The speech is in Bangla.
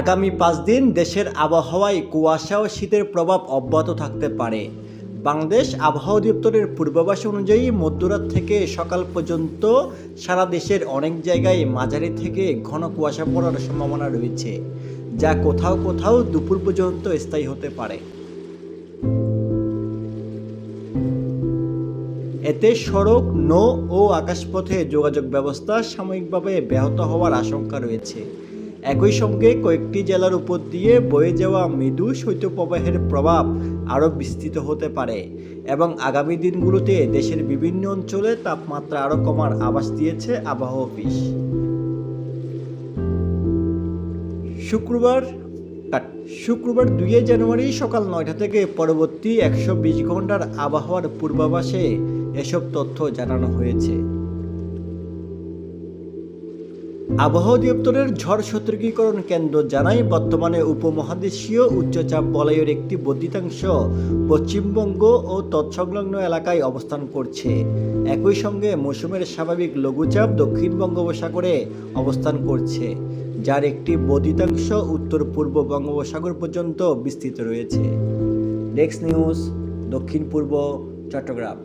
আগামী পাঁচ দিন দেশের আবহাওয়ায় কুয়াশা ও শীতের প্রভাব অব্যাহত থাকতে পারে। বাংলাদেশ আবহাওয়া দপ্তরের পূর্বাভাস অনুযায়ী মধ্যরাত থেকে সকাল পর্যন্ত সারা দেশের অনেক জায়গায় মাঝারি থেকে ঘন কুয়াশা পড়ার সম্ভাবনা রয়েছে, যা কোথাও কোথাও দুপুর পর্যন্ত স্থায়ী হতে পারে। এতে সড়ক, নৌ ও আকাশপথে যোগাযোগ ব্যবস্থা সাময়িকভাবে ব্যাহত হওয়ার আশঙ্কা রয়েছে। একই সঙ্গে কয়েকটি জেলার উপর দিয়ে বয়ে যাওয়া মৃদু শৈত্যপ্রবাহের প্রভাব আরও বিস্তৃত হতে পারে এবং আগামী দিনগুলোতে দেশের বিভিন্ন অঞ্চলে তাপমাত্রা আরও কমার আভাস দিয়েছে আবহাওয়া অফিস। শুক্রবার শুক্রবার দুইয়ে জানুয়ারি সকাল নয়টা থেকে পরবর্তী একশো বিশ ঘণ্টার আবহাওয়ার পূর্বাভাসে এসব তথ্য জানানো হয়েছে। আবহাওয়া দপ্তরের ঝড় সতর্কীকরণ কেন্দ্র জানায় বর্তমানে উপমহাদেশীয় উচ্চচাপ বলয়ের একটি বর্ধিতাংশ পশ্চিমবঙ্গ ও তৎসংলগ্ন এলাকায় অবস্থান করছে। একই সঙ্গে মৌসুমের স্বাভাবিক লঘুচাপ দক্ষিণ বঙ্গোপসাগরে অবস্থান করছে, যার একটি বর্ধিতাংশ উত্তর পূর্ব বঙ্গোপসাগর পর্যন্ত বিস্তৃত রয়েছে। ডেক্স নিউজ দক্ষিণ পূর্ব, চট্টগ্রাম।